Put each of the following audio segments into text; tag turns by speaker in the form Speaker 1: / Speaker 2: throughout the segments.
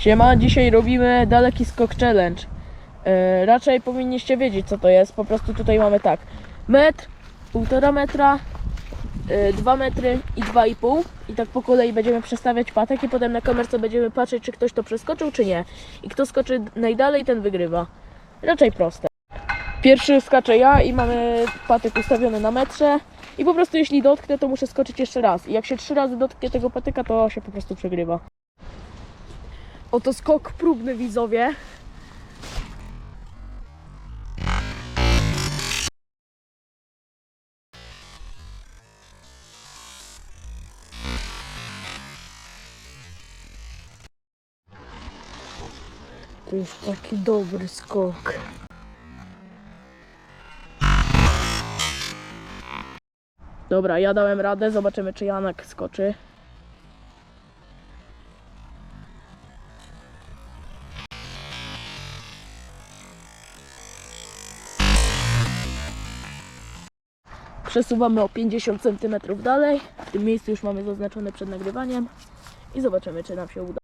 Speaker 1: Siema, dzisiaj robimy daleki skok challenge. E, raczej powinniście wiedzieć co to jest, po prostu tutaj mamy tak. Metr, półtora metra, e, dwa metry i dwa i pół. I tak po kolei będziemy przestawiać patek i potem na kamerce będziemy patrzeć czy ktoś to przeskoczył czy nie. I kto skoczy najdalej ten wygrywa. Raczej proste. Pierwszy skaczę ja i mamy patyk ustawiony na metrze. I po prostu jeśli dotknę to muszę skoczyć jeszcze raz. I jak się trzy razy dotknie tego patyka to się po prostu przegrywa. Oto skok próbny widzowie. To jest taki dobry skok. Dobra, ja dałem radę, zobaczymy czy Janek skoczy. Przesuwamy o 50 cm dalej. W tym miejscu już mamy zaznaczone przed nagrywaniem. I zobaczymy, czy nam się uda.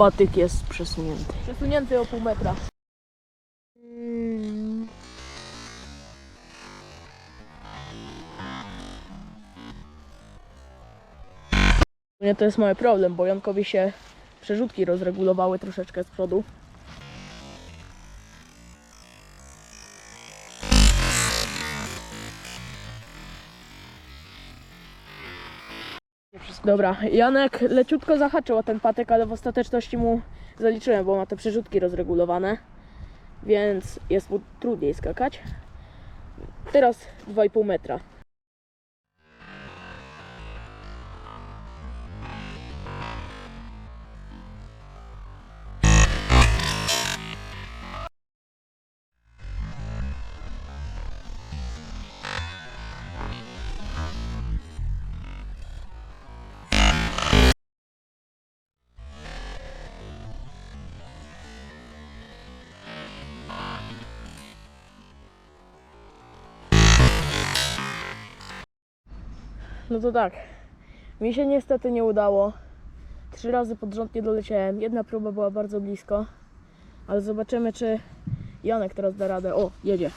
Speaker 1: Patyk jest przesunięty. Przesunięty o pół metra. Nie, to jest mały problem, bo Jankowi się przerzutki rozregulowały troszeczkę z przodu. Dobra, Janek leciutko zahaczył o ten patek, ale w ostateczności mu zaliczyłem, bo ma te przerzutki rozregulowane, więc jest mu trudniej skakać. Teraz 2,5 metra. No to tak. Mi się niestety nie udało. Trzy razy pod rząd nie doleciałem. Jedna próba była bardzo blisko. Ale zobaczymy, czy Janek teraz da radę. O, jedzie.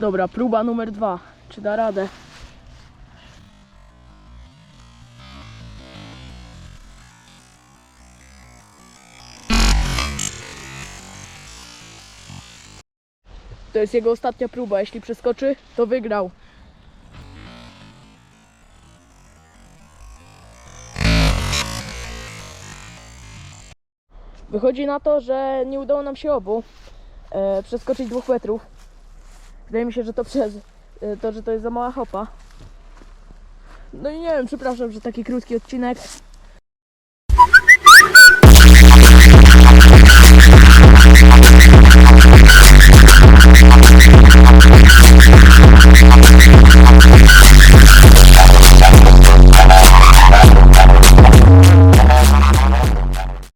Speaker 1: Dobra, próba numer dwa. Czy da radę? To jest jego ostatnia próba. Jeśli przeskoczy, to wygrał. Wychodzi na to, że nie udało nam się obu e, przeskoczyć dwóch metrów. Wydaje mi się, że to przez e, to, że to jest za mała hopa. No i nie wiem, przepraszam, że taki krótki odcinek.